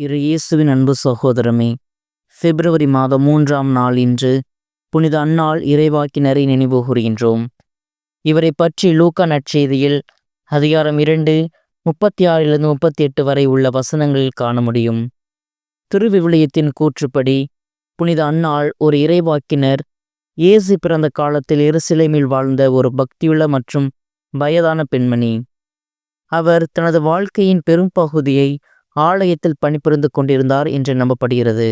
இரு இயேசுவின் அன்பு சகோதரமே பிப்ரவரி மாதம் மூன்றாம் நாள் இன்று புனித அன்னாள் இறைவாக்கினரை நினைவு கூறுகின்றோம். இவரை பற்றி லூக்கா நற்செய்தியில் அதிகாரம் இரண்டு முப்பத்தி ஆறிலிருந்து முப்பத்தி எட்டு வரை உள்ள வசனங்களில் காண முடியும். திருவிவிலியத்தின் கூற்றுப்படி புனித அன்னாள் ஒரு இறைவாக்கினர் இயேசு பிறந்த காலத்தில் எருசலேமில் வாழ்ந்த ஒரு பக்தியுள்ள மற்றும் வயதான பெண்மணி. அவர் தனது வாழ்க்கையின் பெரும் பகுதியை ஆலயத்தில் பணிபுரிந்து கொண்டிருந்தார் என்று நம்பப்படுகிறது.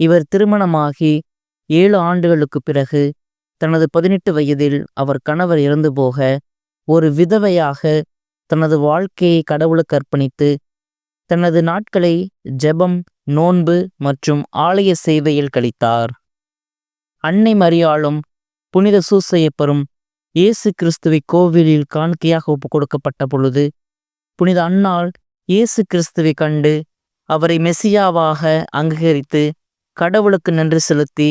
இவர் திருமணமாகி ஏழு ஆண்டுகளுக்குப் பிறகு தனது பதினெட்டு வயதில் அவர் கணவர் இறந்து போக ஒரு விதவையாக தனது வாழ்க்கையை கடவுளுக்கு அர்ப்பணித்து தனது நாட்களை ஜெபம் நோன்பு மற்றும் ஆலய சேவையில் கழித்தார். அன்னை மரியாளும் புனித சூசையப்பரும் இயேசு கிறிஸ்துவை கோவிலில் காணிக்கையாக ஒப்புக் கொடுக்கப்பட்ட பொழுது புனித அன்னாள் இயேசு கிறிஸ்துவை கண்டு அவரை மெசியாவாக அங்கீகரித்து கடவுளுக்கு நன்றி செலுத்தி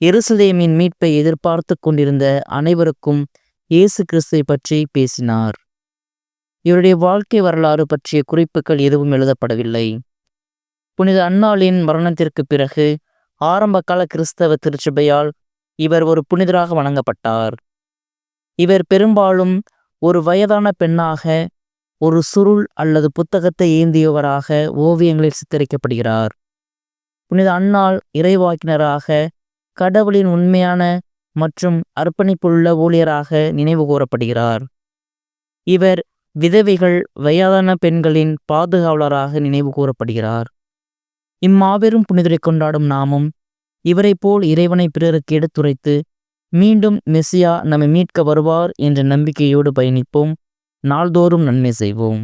எருசலேமின் மீட்பை எதிர்பார்த்து கொண்டிருந்த அனைவருக்கும் இயேசு கிறிஸ்துவை பற்றி பேசினார். இவருடைய வாழ்க்கை வரலாறு பற்றிய குறிப்புகள் எதுவும் எழுதப்படவில்லை. புனித அன்னாளின் மரணத்திற்கு பிறகு ஆரம்பகால கிறிஸ்தவ திருச்சபையால் இவர் ஒரு புனிதராக வணங்கப்பட்டார். இவர் பெரும்பாலும் ஒரு வயதான பெண்ணாக ஒரு சுருள் அல்லது புத்தகத்தை ஏந்தியவராக ஓவியங்களில் சித்தரிக்கப்படுகிறார். புனித அன்னாள் இறைவாக்கினராக கடவுளின் உண்மையான மற்றும் அர்ப்பணிப்புள்ள ஊழியராக நினைவு கூறப்படுகிறார். இவர் விதவைகள் வயதான பெண்களின் பாதுகாவலராக நினைவு கூறப்படுகிறார். இம்மாபெரும் புனிதரை கொண்டாடும் நாமும் இவரை போல் இறைவனை பிறருக்கு எடுத்துரைத்து மீண்டும் மெசியா நம்மை மீட்க வருவார் என்ற நம்பிக்கையோடு பயணிப்போம். நாள்தோறும் நன்மை செய்வோம்.